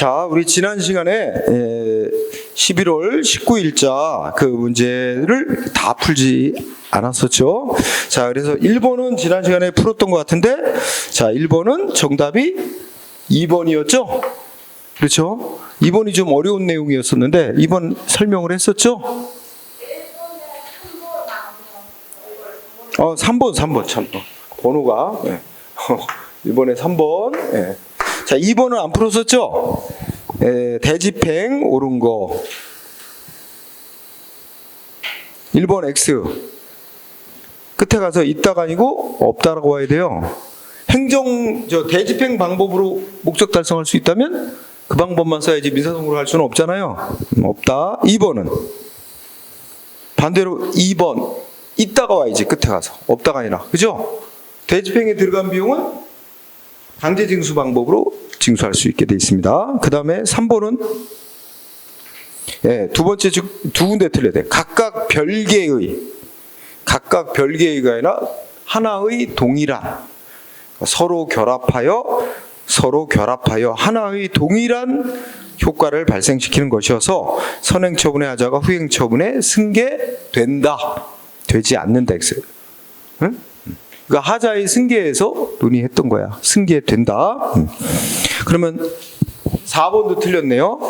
자, 우리 지난 시간에 에, 11월 19일자 그 문제를 다 풀지 않았었죠. 자, 그래서 1번은 지난 시간에 풀었던 것 같은데, 자, 1번은 정답이 2번이었죠. 그렇죠? 2번이 좀 어려운 내용이었었는데, 2번 설명을 했었죠. 어, 3번, 3번, 참. 어, 번호가. 예. 이번에 3번. 예. 자, 2번은 안 풀었었죠? 예, 대집행 옳은 거. 1번 X. 끝에 가서 있다가 아니고 없다라고 와야 돼요. 행정, 저, 대집행 방법으로 목적 달성할 수 있다면 그 방법만 써야지 민사성으로 할 수는 없잖아요. 음, 없다. 2번은. 반대로 2번. 있다가 와야지, 끝에 가서. 없다가 아니라. 그죠? 대집행에 들어간 비용은 강제 징수 방법으로 징수할 수 있게 돼 있습니다. 그 다음에 3번은 예, 두 번째 즉 두 군데 틀려야 돼. 각각 별개의 각각 별개의가 아니라 하나의 동일한 서로 결합하여 서로 결합하여 하나의 동일한 효과를 발생시키는 것이어서 선행 처분의 하자가 후행 처분에 승계된다. 되지 않는다. 엑스. 응? 그러니까 하자의 승계에서 논의했던 거야. 승계된다. 음. 그러면 4번도 틀렸네요.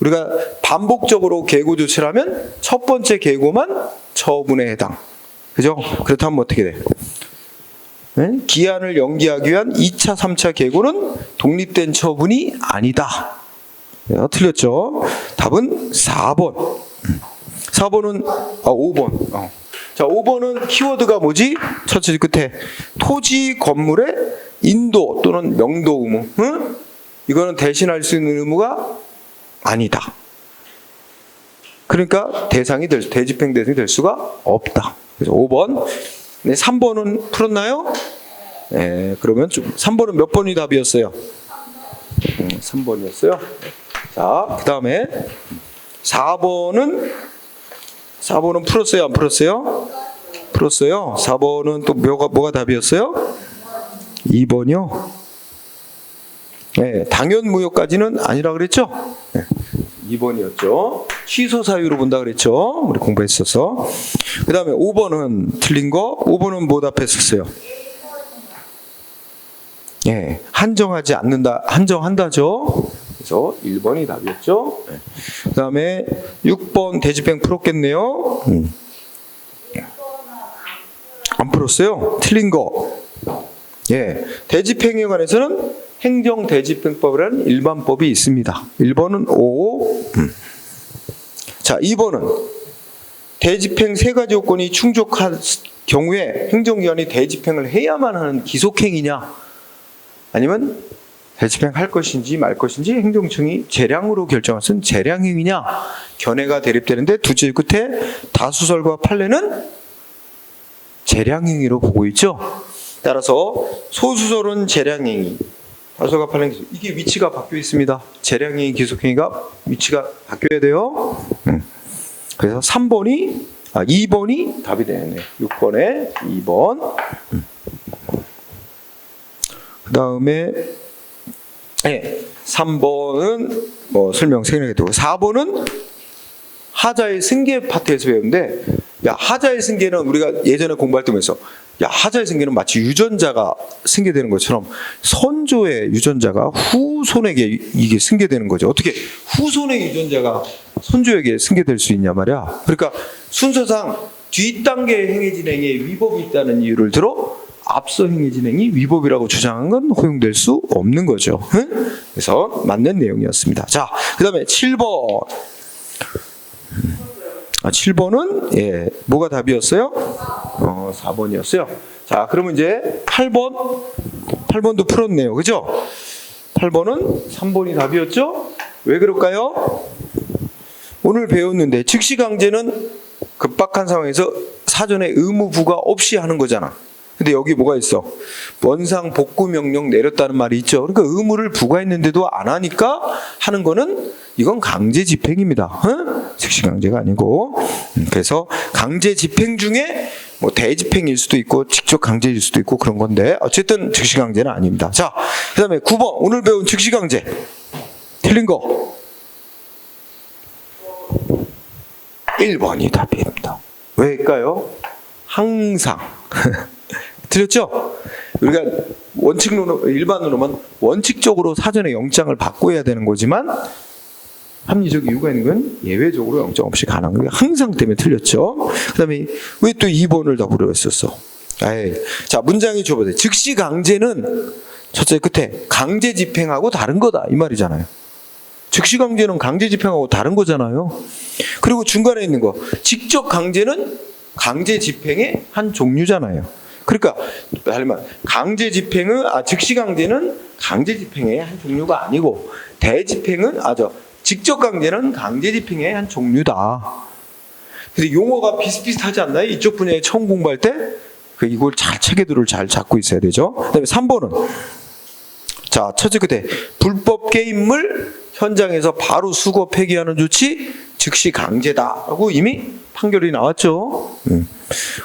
우리가 반복적으로 계고 조치를 하면 첫 번째 계고만 처분에 해당. 그죠? 그렇다면 어떻게 돼? 네? 기한을 연기하기 위한 2차, 3차 계고는 독립된 처분이 아니다. 네, 틀렸죠? 답은 4번. 4번은 아 5번. 어. 자, 5번은 키워드가 뭐지? 첫째 줄 끝에 토지 건물의 인도 또는 명도 의무. 응? 이거는 대신할 수 있는 의무가 아니다. 그러니까 대상이 될 대집행 대상이 될 수가 없다. 그래서 5번. 네, 3번은 풀었나요? 네, 그러면 좀 3번은 몇 번이 답이었어요? 음, 3번이었어요. 자, 그다음에 4번은 4번은 풀었어요, 안 풀었어요? 풀었어요. 4번은 또 뭐가, 뭐가 답이었어요? 2번이요. 네, 당연 무효까지는 아니라 그랬죠? 네, 2번이었죠. 취소 사유로 본다 그랬죠? 우리 공부했었어. 그 다음에 5번은 틀린 거, 5번은 뭐 답했었어요? 예, 한정하지 않는다, 한정한다죠? 그래서 1번이 답이었죠. 네. 그 다음에 6번 대집행 풀었겠네요. 음. 안 풀었어요. 틀린 거. 예, 대집행에 관해서는 행정 대집행법이라는 일반법이 있습니다. 1번은 O. 음. 자, 2번은 대집행 세 가지 요건이 충족한 경우에 행정기관이 대집행을 해야만 하는 기속행위냐, 아니면 대집행할 것인지 말 것인지 행정청이 재량으로 결정할 수 있는 재량행위냐 견해가 대립되는데 두째 끝에 다수설과 판례는 재량행위로 보고 있죠. 따라서 소수설은 재량행위, 다수설과 판례는 기속. 이게 위치가 바뀌어 있습니다. 재량행위, 기속행위가 위치가 바뀌어야 돼요. 음. 그래서 3번이 아 2번이 답이 되네요. 6번에 2번. 음. 그 다음에 네, 3번은 뭐 설명 생략해 두고 4번은 하자의 승계 파트에서 배우는데 야 하자의 승계는 우리가 예전에 공부할 때 보면서 야 하자의 승계는 마치 유전자가 승계되는 것처럼 선조의 유전자가 후손에게 이게 승계되는 거죠. 어떻게 후손의 유전자가 선조에게 승계될 수 있냐 말이야. 그러니까 순서상 뒷단계 행위 진행에 위법이 있다는 이유를 들어 앞서 행위 진행이 위법이라고 주장한 건 허용될 수 없는 거죠. 응? 그래서 맞는 내용이었습니다. 자, 그 다음에 7번. 아, 7번은, 예, 뭐가 답이었어요? 어, 4번이었어요. 자, 그러면 이제 8번. 8번도 풀었네요. 그죠? 8번은 3번이 답이었죠? 왜 그럴까요? 오늘 배웠는데, 즉시 강제는 급박한 상황에서 사전에 의무부가 없이 하는 거잖아. 근데 여기 뭐가 있어? 원상 복구 명령 내렸다는 말이 있죠. 그러니까 의무를 부과했는데도 안 하니까 하는 거는 이건 강제 집행입니다. 어? 즉시 강제가 아니고 음, 그래서 강제 집행 중에 뭐 대집행일 수도 있고 직접 강제일 수도 있고 그런 건데 어쨌든 즉시 강제는 아닙니다. 자, 그다음에 9번 오늘 배운 즉시 강제 틀린 거 1번이 답입니다. 왜일까요? 항상 틀렸죠? 우리가 원칙론으로 일반으로만 원칙적으로 사전에 영장을 받고 해야 되는 거지만 합리적 이유가 있는 건 예외적으로 영장 없이 가능한 게 항상 때문에 틀렸죠. 그다음에 왜 또 2번을 더블로 했었어? 에이. 자 문장이 줘보세요. 즉시 강제는 첫째 끝에 강제 집행하고 다른 거다 이 말이잖아요. 즉시 강제는 강제 집행하고 다른 거잖아요. 그리고 중간에 있는 거 직접 강제는 강제 집행의 한 종류잖아요. 그러니까 말하면 강제 집행은 아 즉시 강제는 강제 집행의 한 종류가 아니고 대집행은 아저 직접 강제는 강제 집행의 한 종류다. 근데 용어가 비슷비슷하지 않나요? 이쪽 분야에 처음 공부할 때그 이걸 잘 체계들을 잘 잡고 있어야 되죠. 그다음에 3번은 자, 첫째 끝에 불법 게임물 현장에서 바로 수거 폐기하는 조치 즉시 강제다라고 이미 판결이 나왔죠.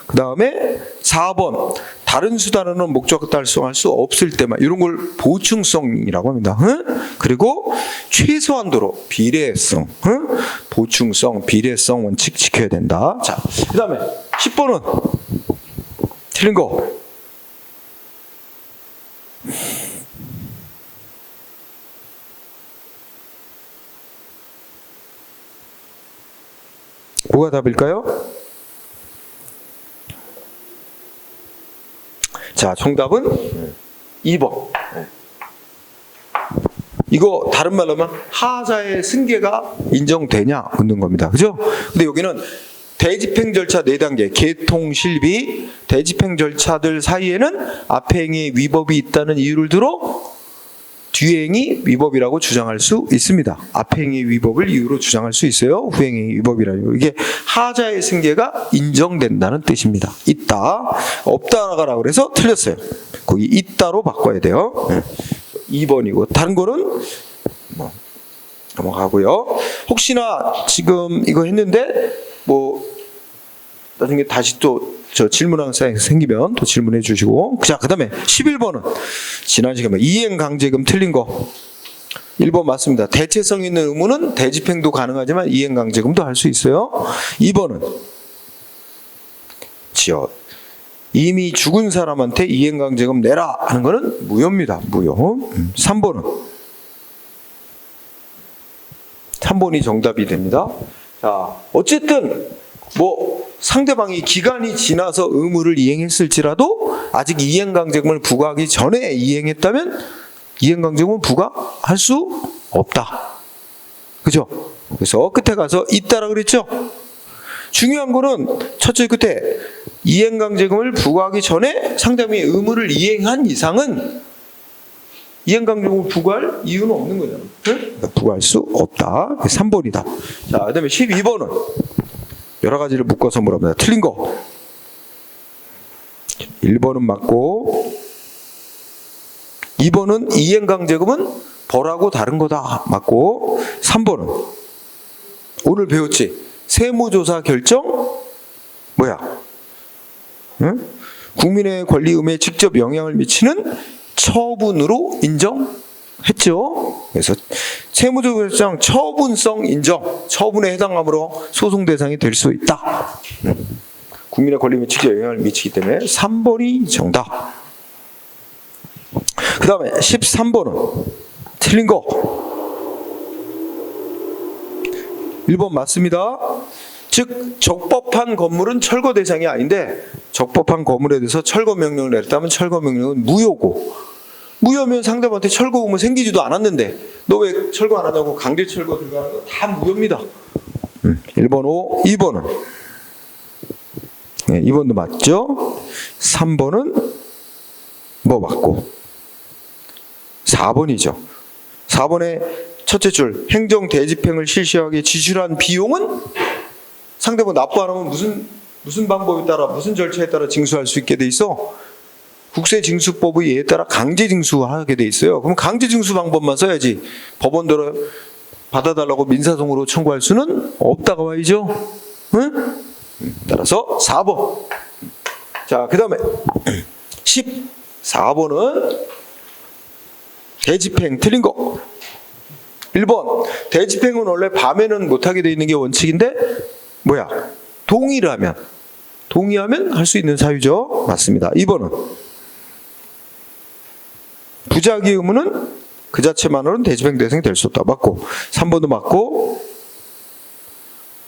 그 다음에 4번 다른 수단으로는 목적 달성할 수 없을 때만 이런 걸 보충성이라고 합니다. 응? 그리고 최소한도로 비례성, 응? 보충성, 비례성 원칙 지켜야 된다. 자, 그 다음에 10번은 틀린 거. 뭐가 답일까요? 자, 정답은 2번. 이거 다른 말로 하면 하자의 승계가 인정되냐 묻는 겁니다. 그죠? 근데 여기는 대집행 절차 4단계, 개통, 실비, 대집행 절차들 사이에는 앞에 행위 위법이 있다는 이유를 들어 뒤에 행위 위법이라고 주장할 수 있습니다. 앞에 행위 위법을 이유로 주장할 수 있어요. 후행 행위 위법이라는 이게 하자의 승계가 인정된다는 뜻입니다. 있다, 없다라고 그래서 틀렸어요. 거기 있다로 바꿔야 돼요. 2번이고 다른 거는 뭐 넘어가고요. 혹시나 지금 이거 했는데 뭐 나중에 다시 또 저 질문하는 사항이 생기면 또 질문해 주시고 자 그 다음에 11번은 지난 시간에 이행 강제금 틀린 거 1번 맞습니다. 대체성 있는 의무는 대집행도 가능하지만 이행 강제금도 할 수 있어요. 2번은 지어 이미 죽은 사람한테 이행 강제금 내라 하는 거는 무효입니다. 무효. 음, 3번은 3번이 정답이 됩니다. 자, 어쨌든 뭐 상대방이 기간이 지나서 의무를 이행했을지라도 아직 이행강제금을 부과하기 전에 이행했다면 이행강제금을 부과할 수 없다. 그죠? 그래서 끝에 가서 있다라 그랬죠? 중요한 거는 첫째 끝에 이행강제금을 부과하기 전에 상대방이 의무를 이행한 이상은 이행강제금을 부과할 이유는 없는 거잖아요. 그러니까 부과할 수 없다. 3번이다. 자, 그 다음에 12번은 여러 가지를 묶어서 물어봅니다. 틀린 거. 1번은 맞고 2번은 이행강제금은 벌하고 다른 거다. 맞고 3번은 오늘 배웠지? 세무조사 결정 뭐야? 응? 국민의 권리 의무에 직접 영향을 미치는 처분으로 인정했죠. 그래서 세무조사 처분성 인정, 처분에 해당하므로 소송 대상이 될 수 있다. 응. 국민의 권리의무에 직접 영향을 미치기 때문에 3번이 정답. 그 다음에 13번은 틀린 거. 1번 맞습니다. 즉 적법한 건물은 철거 대상이 아닌데 적법한 건물에 대해서 철거 명령을 내렸다면 철거 명령은 무효고 무효면 상대방한테 철거 의무 생기지도 않았는데 너 왜 철거 안 하냐고 강제 철거 들어가는 거 다 무효입니다. 음, 1번 O, 2번은 네, 2번도 맞죠? 3번은 뭐 맞고 4번이죠. 4번에 첫째 줄 행정 대집행을 실시하기 지출한 비용은 상대방 납부 안 하면 무슨 무슨 방법에 따라 무슨 절차에 따라 징수할 수 있게 돼 있어? 국세징수법의 예에 따라 강제징수하게 돼 있어요. 그럼 강제징수 방법만 써야지 법원대로 받아달라고 민사송으로 청구할 수는 없다가 와야죠. 응? 따라서 4번. 자, 그 다음에 14번은 대집행 틀린 거. 1번 대집행은 원래 밤에는 못하게 돼 있는 게 원칙인데 뭐야 동의하면 동의하면 할 수 있는 사유죠 맞습니다 2번은 부작위 의무는 그 자체만으로는 대집행 대상이 될 수 없다. 맞고. 3번도 맞고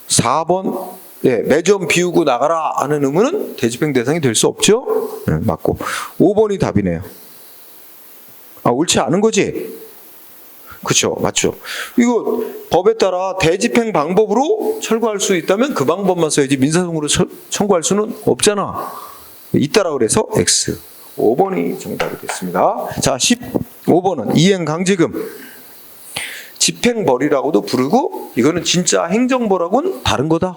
4번 예, 매점 비우고 나가라 하는 의무는 대집행 대상이 될 수 없죠? 네, 맞고. 5번이 답이네요. 아 옳지 않은 거지? 그렇죠, 맞죠. 이거 법에 따라 대집행 방법으로 철거할 수 있다면 그 방법만 써야지 민사송으로 처- 청구할 수는 없잖아. 있다라 그래서 X. 5번이 정답이 됐습니다. 자, 15번은 이행 강제금. 집행벌이라고도 부르고 이거는 진짜 행정벌하고는 다른 거다.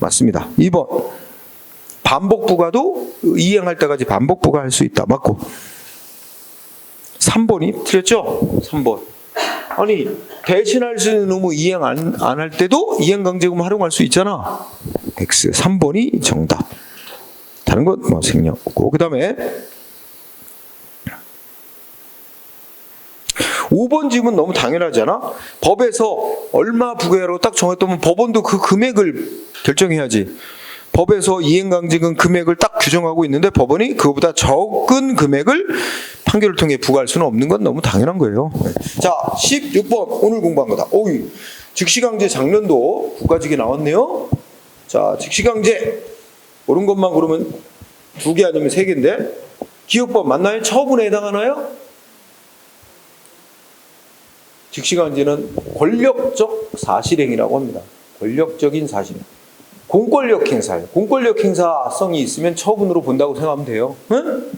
맞습니다. 2번. 반복 부과도 이행할 때까지 반복 부과할 수 있다. 맞고. 3번이 틀렸죠? 3번. 아니 대신할 수 있는 의무 이행 안 할 때도 이행 강제금 활용할 수 있잖아. X 3번이 정답. 다른 건 뭐 생략 없고 그 다음에 5번 질문 너무 당연하잖아. 법에서 얼마 부과로 딱 정했다면 법원도 그 금액을 결정해야지. 법에서 이행강제금 금액을 딱 규정하고 있는데 법원이 그거보다 적은 금액을 판결을 통해 부과할 수는 없는 건 너무 당연한 거예요. 자, 16번 오늘 공부한 거다. 오이 즉시강제 작년도 국가직이 나왔네요. 자, 즉시강제 옳은 것만 그러면 두 개 아니면 세 개인데 기억법 맞나요? 처분에 해당하나요? 즉시강제는 권력적 사실행위라고 합니다. 권력적인 사실. 공권력 행사예요. 공권력 행사성이 있으면 처분으로 본다고 생각하면 돼요. 응?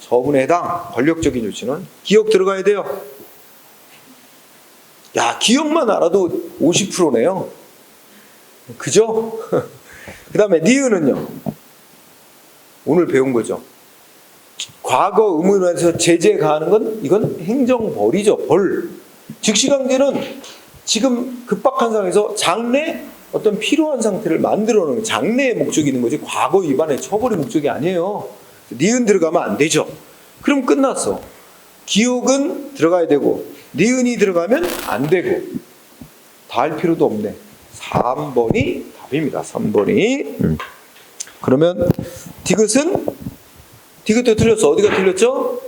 처분에 해당 권력적인 조치는 기억 들어가야 돼요. 야 기억만 알아도 50%네요. 그죠? 그 다음에 니은은요. 오늘 배운 거죠. 과거 의무에서 제재 가하는 건 이건 행정벌이죠. 벌. 즉시강제는 지금 급박한 상황에서 장래 어떤 필요한 상태를 만들어 놓은 장래의 목적이 있는 거지 과거 위반의 처벌의 목적이 아니에요. 니은 들어가면 안 되죠. 그럼 끝났어. 기억은 들어가야 되고 니은이 들어가면 안 되고 다 할 필요도 없네. 3번이 답입니다. 3번이. 음. 그러면 디귿은 디귿도 틀렸어. 어디가 틀렸죠?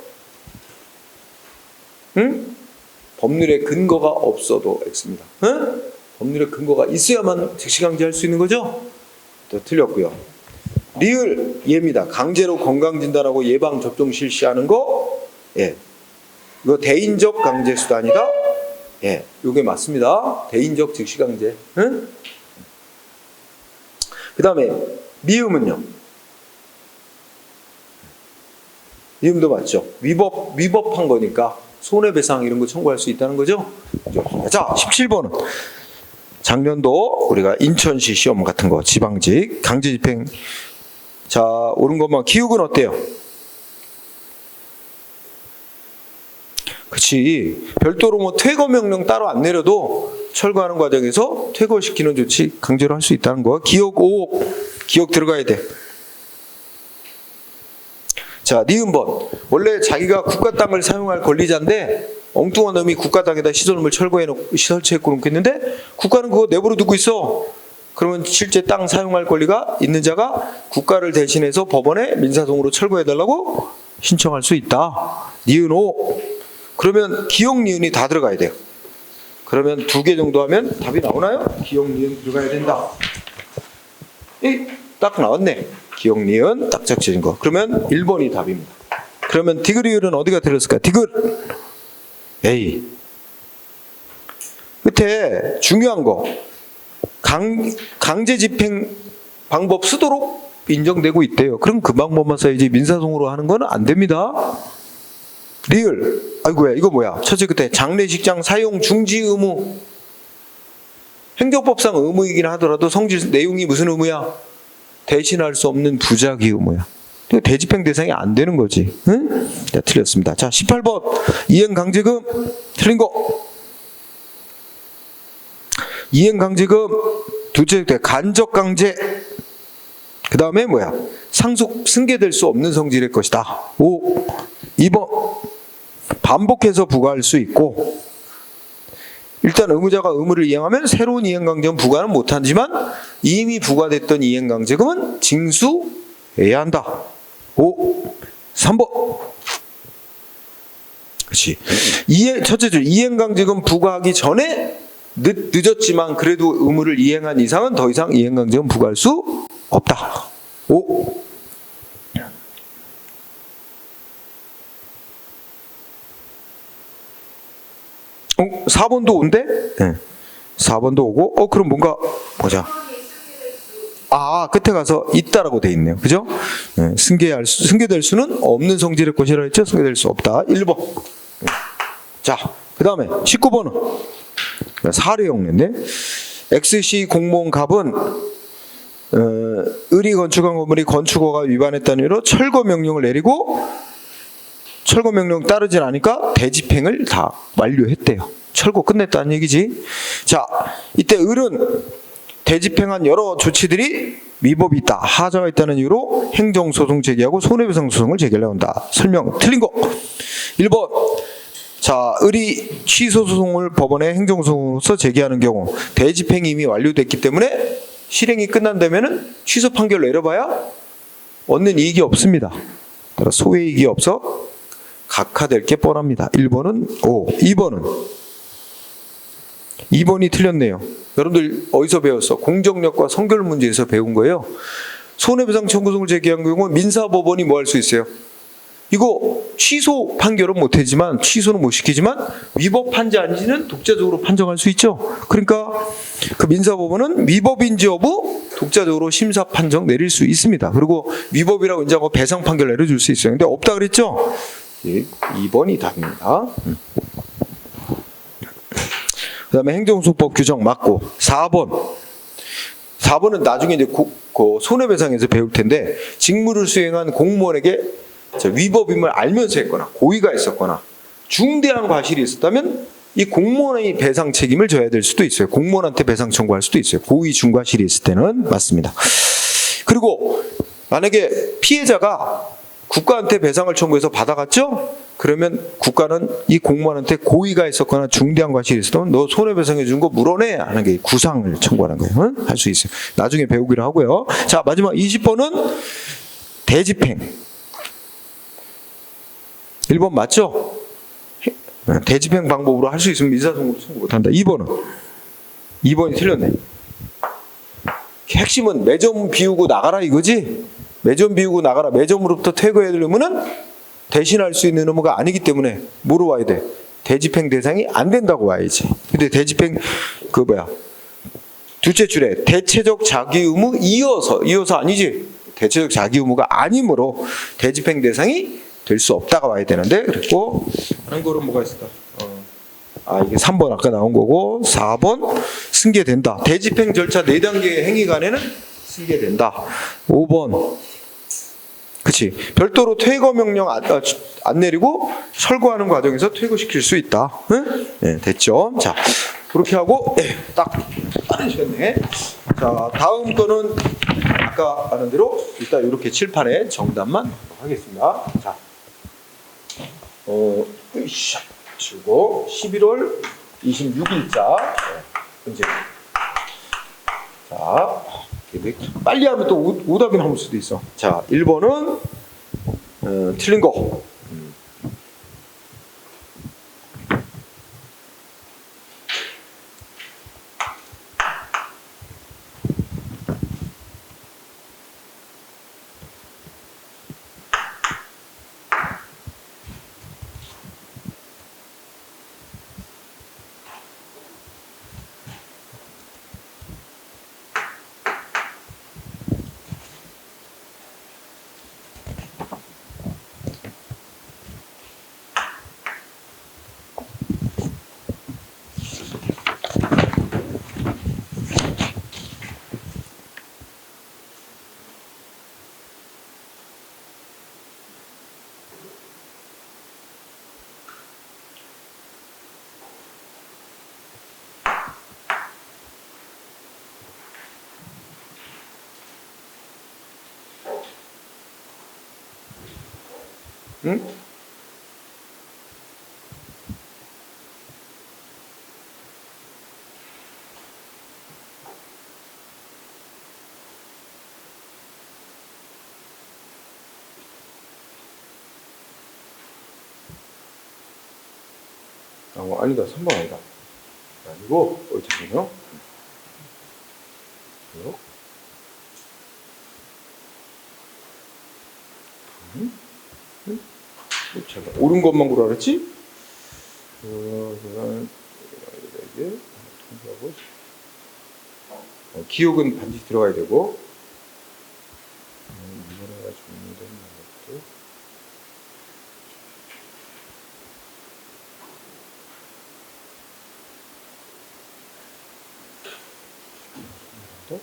응? 법률에 근거가 없어도 X입니다. 응? 법률에 근거가 있어야만 즉시강제 할 수 있는 거죠? 또 틀렸고요. 리을 예입니다. 강제로 건강진단하고 예방 접종 실시하는 거, 예, 이거 대인적 강제 수단이다. 예, 요게 맞습니다. 대인적 즉시 강제. 응? 그 다음에 미음은요. 미음도 맞죠. 위법 위법한 거니까 손해배상 이런 거 청구할 수 있다는 거죠. 자, 17번은 작년도 우리가 인천시 시험 같은 거 지방직 강제 집행 자 옳은 것만 기억은 어때요? 그치 별도로 뭐 퇴거 명령 따로 안 내려도 철거하는 과정에서 퇴거시키는 조치 강제로 할 수 있다는 거 기억 5 기억 들어가야 돼. 자, 니은번. 원래 자기가 국가 땅을 사용할 권리자인데 엉뚱한 놈이 국가 땅에다 시설물 철거해 놓고 설치해 놓고 있는데 국가는 그거 내버려 두고 있어. 그러면 실제 땅 사용할 권리가 있는 자가 국가를 대신해서 법원에 민사송으로 철거해 달라고 신청할 수 있다. 니은 5. 그러면 기억 니은이 다 들어가야 돼요. 그러면 두 개 정도 하면 답이 나오나요? 기억 니은 들어가야 된다. 이, 딱 나왔네. 기억 니은 딱 적혀진 거. 그러면 1번이 답입니다. 그러면 디귿이율은 어디가 들었을까? 디귿. A. 끝에 중요한 거. 강, 강제 집행 방법 쓰도록 인정되고 있대요. 그럼 그 방법만 써야지 민사송으로 하는 건 안 됩니다. 리을. 아이고야, 이거 뭐야? 첫째 끝에 장례식장 사용 중지 의무. 행정법상 의무이긴 하더라도 성질 내용이 무슨 의무야? 대신할 수 없는 부작위 의무야. 이거 대집행 대상이 안 되는 거지. 응? 자, 틀렸습니다. 자, 18번. 이행 강제금 틀린 거. 이행강제금 둘째 대 간접 강제 그 다음에 뭐야 상속 승계될 수 없는 성질의 것이다 5 2번 반복해서 부과할 수 있고 일단 의무자가 의무를 이행하면 새로운 이행강제금 부과는 못하지만 이미 부과됐던 이행강제금은 징수해야 한다 5 3번 그렇지. 이행 첫째 줄 이행강제금 부과하기 전에 늦, 늦었지만 그래도 의무를 이행한 이상은 더 이상 이행강제금 부과할 수 없다. 5. 어, 4번도 온대? 네. 4번도 오고, 어, 그럼 뭔가, 보자. 아, 끝에 가서 있다라고 돼 있네요. 그죠? 네, 승계할 수, 승계될 수는 없는 성질의 것이라 했죠? 승계될 수 없다. 1번. 자, 그 다음에 19번은 사례 용례인데 XC 공무원 갑은 어, 의리 건축한 건물이 건축허가 위반했다는 이유로 철거 명령을 내리고 철거 명령 따르질 않으니까 대집행을 다 완료했대요. 철거 끝냈다는 얘기지. 자, 이때 을은 대집행한 여러 조치들이 위법이 있다, 하자가 있다는 이유로 행정소송 제기하고 손해배상 소송을 제기하려 한다. 설명 틀린 거. 1번. 자, 을이 취소 소송을 법원에 행정소송으로서 제기하는 경우 대집행이 이미 완료됐기 때문에 실행이 끝난다면은 취소 판결 내려봐야 얻는 이익이 없습니다. 따라 소외 이익이 없어 각하될 게 뻔합니다. 1번은 O, 2번은 2번이 틀렸네요. 여러분들 어디서 배웠어? 공정력과 성결 문제에서 배운 거예요. 손해배상 청구송을 제기한 경우는 민사법원이 뭐 할 수 있어요? 이거 취소 판결은 못하지만 취소는 못 시키지만 위법한지 아닌지는 독자적으로 판정할 수 있죠. 그러니까 그 민사법원은 위법인지 여부 독자적으로 심사 판정 내릴 수 있습니다. 그리고 위법이라고 인정하고 배상 판결 내려줄 수 있어요. 근데 없다 그랬죠? 예, 2번이 답입니다. 음. 그 다음에 행정소법 규정 맞고 4번 4번은 나중에 이제 고, 그 손해배상에서 배울 텐데 직무를 수행한 공무원에게 자, 위법임을 알면서 했거나 고의가 있었거나 중대한 과실이 있었다면 이 공무원의 배상 책임을 져야 될 수도 있어요. 공무원한테 배상 청구할 수도 있어요. 고의 중과실이 있을 때는 맞습니다. 그리고 만약에 피해자가 국가한테 배상을 청구해서 받아갔죠? 그러면 국가는 이 공무원한테 고의가 있었거나 중대한 과실이 있었다면 너 손해배상해 준 거 물어내 하는 게 구상을 청구하는 거예요. 할수 있어요. 나중에 배우기로 하고요. 자 마지막 20번은 대집행. 1번 맞죠? 해- 대집행 방법으로 할 수 있으면 민사소송으로 청구 못한다. 2번은 2번이 틀렸네. 핵심은 매점 비우고 나가라 이거지. 매점 비우고 나가라. 매점으로부터 퇴거해야 되려면은 대신할 수 있는 의무가 아니기 때문에 뭐로 와야 돼? 대집행 대상이 안 된다고 와야지. 근데 대집행 그 뭐야? 둘째 줄에 대체적 자기 의무 이어서 이어서 아니지. 대체적 자기 의무가 아니므로 대집행 대상이 될 수 없다가 와야 되는데 그랬고 다른 거는 뭐가 있을까? 어. 아 이게 3번 아까 나온 거고 4번 승계된다. 대집행 절차 4단계의 행위 간에는 승계된다. 5번 그치 별도로 퇴거 명령 안, 아, 주- 안 내리고 철거하는 과정에서 퇴거시킬 수 있다. 응? 네, 됐죠. 자 그렇게 하고 예, 딱 빠르셨네. 자 다음 거는 아까 하는 대로 일단 이렇게 칠판에 정답만 하겠습니다. 자. 어, 으쌰, 치고 11월 26일자 현재 자 빨리 하면 또 오- 오답이 나올 수도 있어. 자 1번은 어, 틀린 거. 응? 어, 아니다. 3번 아니다. 아니고, 어, 잠깐만요. 이거? 잠깐, 옳은 것만 보라 그랬지? 어, 어, 기억은 반드시 들어가야 되고, 음, 이번에가 정리된 것도, 또,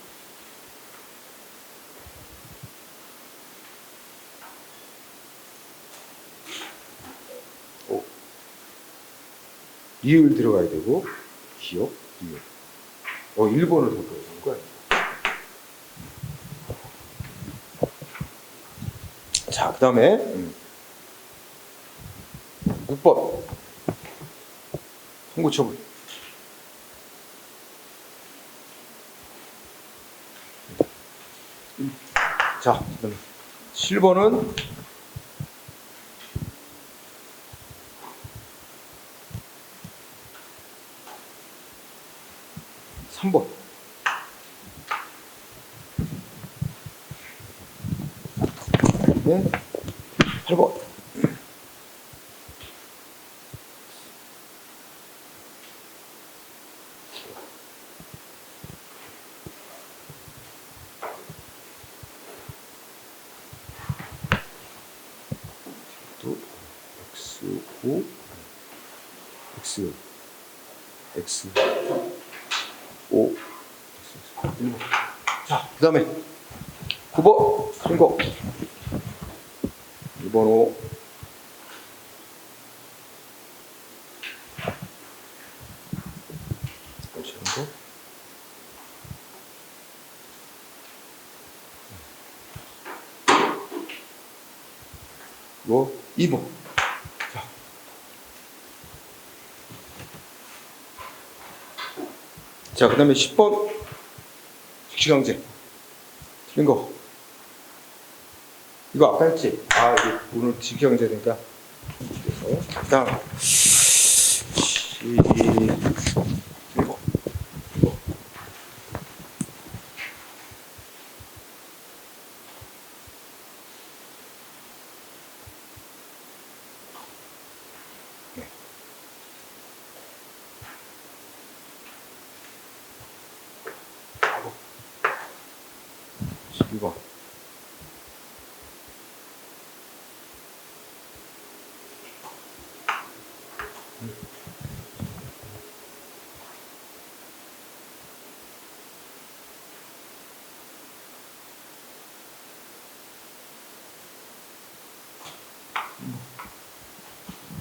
오. 이을 들어가야 되고 기억 이을 어 1번을 더 들어가는 거야? 자 그 다음에 음. 6번 통고처분. 자 그다음에. 7번은 삼번 네. 8번. 또 5 X X 5 자, 그 다음에 9번 신고 2번 5 신고 뭐 2번 자. 자, 그 다음에 10번. 직시강제. 틀린 거. 이거 아까 했지? 아 이거 오늘 직시강제 되니까. 그래서 다음. 11번 이거 네. 하고 12번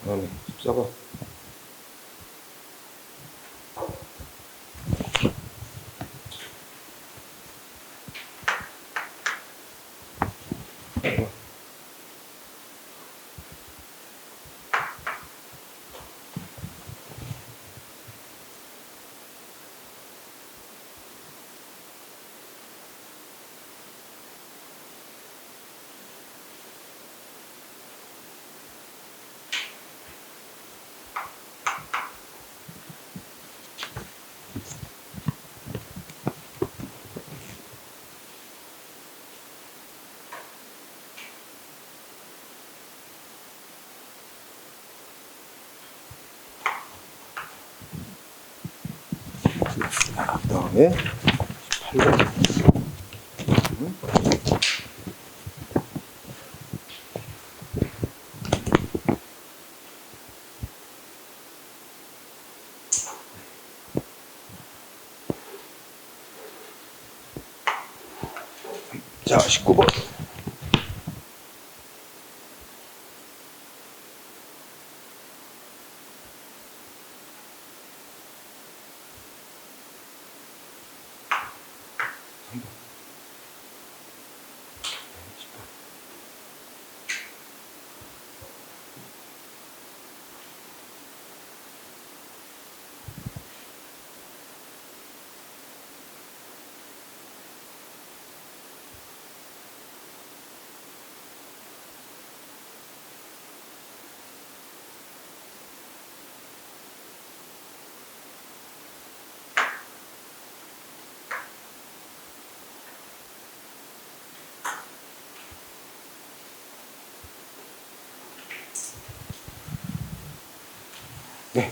그다음에 14번 자, 그 다음에 18번 자, 19번. 네.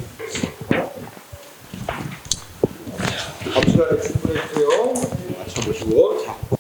밤 시간에 충분했고요. 맞춰보시고.